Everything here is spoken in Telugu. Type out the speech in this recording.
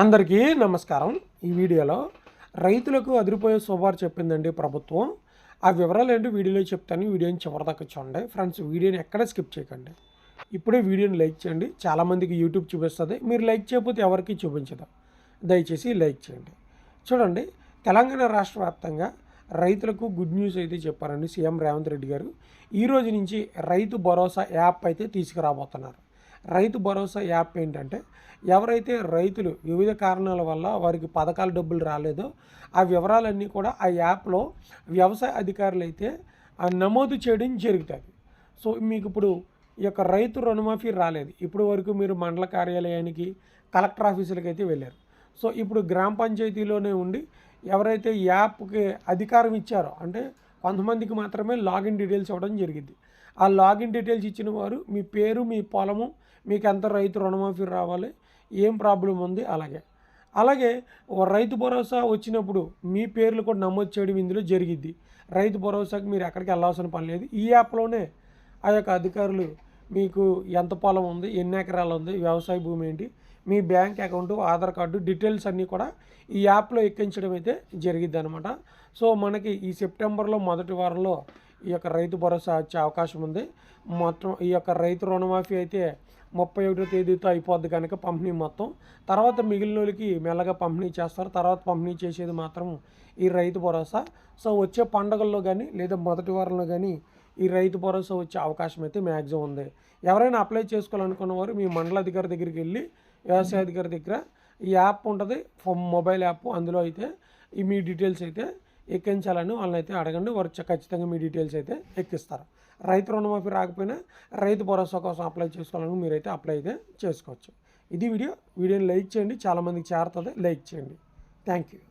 అందరికీ నమస్కారం. ఈ వీడియోలో రైతులకు అదిరిపోయే శుభార్ చెప్పిందండి ప్రభుత్వం. ఆ వివరాలు ఏంటో వీడియోలో చెప్తాను. వీడియోని చివరిదాకా చూడండి. ఫ్రెండ్స్ వీడియోని ఎక్కడ స్కిప్ చేయకండి. ఇప్పుడే వీడియోని లైక్ చేయండి. చాలామందికి యూట్యూబ్ చూపిస్తుంది. మీరు లైక్ చేయకపోతే ఎవరికి చూపించదు. దయచేసి లైక్ చేయండి. చూడండి తెలంగాణ రాష్ట్ర వ్యాప్తంగా రైతులకు గుడ్ న్యూస్ అయితే చెప్పారండి సీఎం రేవంత్ రెడ్డి గారు. ఈ రోజు నుంచి రైతు భరోసా యాప్ అయితే తీసుకురాబోతున్నారు. రైతు భరోసా యాప్ ఏంటంటే ఎవరైతే రైతులు వివిధ కారణాల వల్ల వారికి పథకాల డబ్బులు రాలేదో ఆ వివరాలన్నీ కూడా ఆ యాప్లో వ్యవసాయ అధికారులు అయితే నమోదు చేయడం జరుగుతుంది. సో మీకు ఇప్పుడు ఈ యొక్క రైతు రుణమాఫీ రాలేదు. ఇప్పుడు వరకు మీరు మండల కార్యాలయానికి కలెక్టర్ ఆఫీసులకి అయితే వెళ్ళారు. సో ఇప్పుడు గ్రామ పంచాయతీలోనే ఉండి ఎవరైతే యాప్కి అధికారం ఇచ్చారో అంటే కొంతమందికి మాత్రమే లాగిన్ డీటెయిల్స్ ఇవ్వడం జరిగింది. ఆ లాగిన్ డీటెయిల్స్ ఇచ్చిన వారు మీ పేరు మీ పొలము మీకు ఎంత రైతు రుణమాఫీ రావాలి ఏం ప్రాబ్లం ఉంది అలాగే. అలాగే రైతు భరోసా వచ్చినప్పుడు మీ పేర్లు కూడా నమోదు చేయడం ఇందులో జరిగిద్ది. రైతు భరోసాకి మీరు ఎక్కడికి వెళ్ళాల్సిన పని లేదు. ఈ యాప్లోనే ఆ యొక్క అధికారులు మీకు ఎంత పొలం ఉంది ఎన్ని ఎకరాలు ఉంది వ్యవసాయ భూమి ఏంటి మీ bank account Aadhaar card details అన్నీ కూడా ఈ యాప్లో ఎక్కించడం అయితే జరిగిద్ది అనమాట సో మనకి ఈ సెప్టెంబర్లో మొదటి వారంలో ఈ యొక్క రైతు భరోసా వచ్చే అవకాశం ఉంది. మొత్తం ఈ యొక్క రైతు రుణమాఫీ అయితే ముప్పై ఒకటో తేదీతో అయిపోద్ది కనుక పంపిణీ మొత్తం. తర్వాత మిగిలిన వాళ్ళకి మెల్లగా పంపిణీ చేస్తారు. తర్వాత పంపిణీ చేసేది మాత్రం ఈ రైతు భరోసా. సో వచ్చే పండగల్లో కానీ లేదా మొదటి వారంలో కానీ ఈ రైతు భరోసా వచ్చే అవకాశం అయితే మ్యాక్సిమం ఉంది. ఎవరైనా అప్లై చేసుకోవాలనుకున్న వారు మీ మండల అధికారి దగ్గరికి వెళ్ళి వ్యవసాయ అధికారి దగ్గర ఈ యాప్ ఉంటుంది. ఫో- మొబైల్ యాప్ అందులో అయితే ఈ మీ డీటెయిల్స్ అయితే ఎక్కించాలని వాళ్ళని అయితే అడగండి. వారు ఖచ్చితంగా మీ డీటెయిల్స్ అయితే ఎక్కిస్తారు. రైతు రుణమాఫీ రాకపోయినా రైతు భరోసా కోసం అప్లై చేసుకోవాలని మీరైతే అప్లై అయితే చేసుకోవచ్చు. ఇది వీడియో. వీడియోని లైక్ చేయండి. చాలామందికి చేరుతుంది. లైక్ చేయండి. Thank you.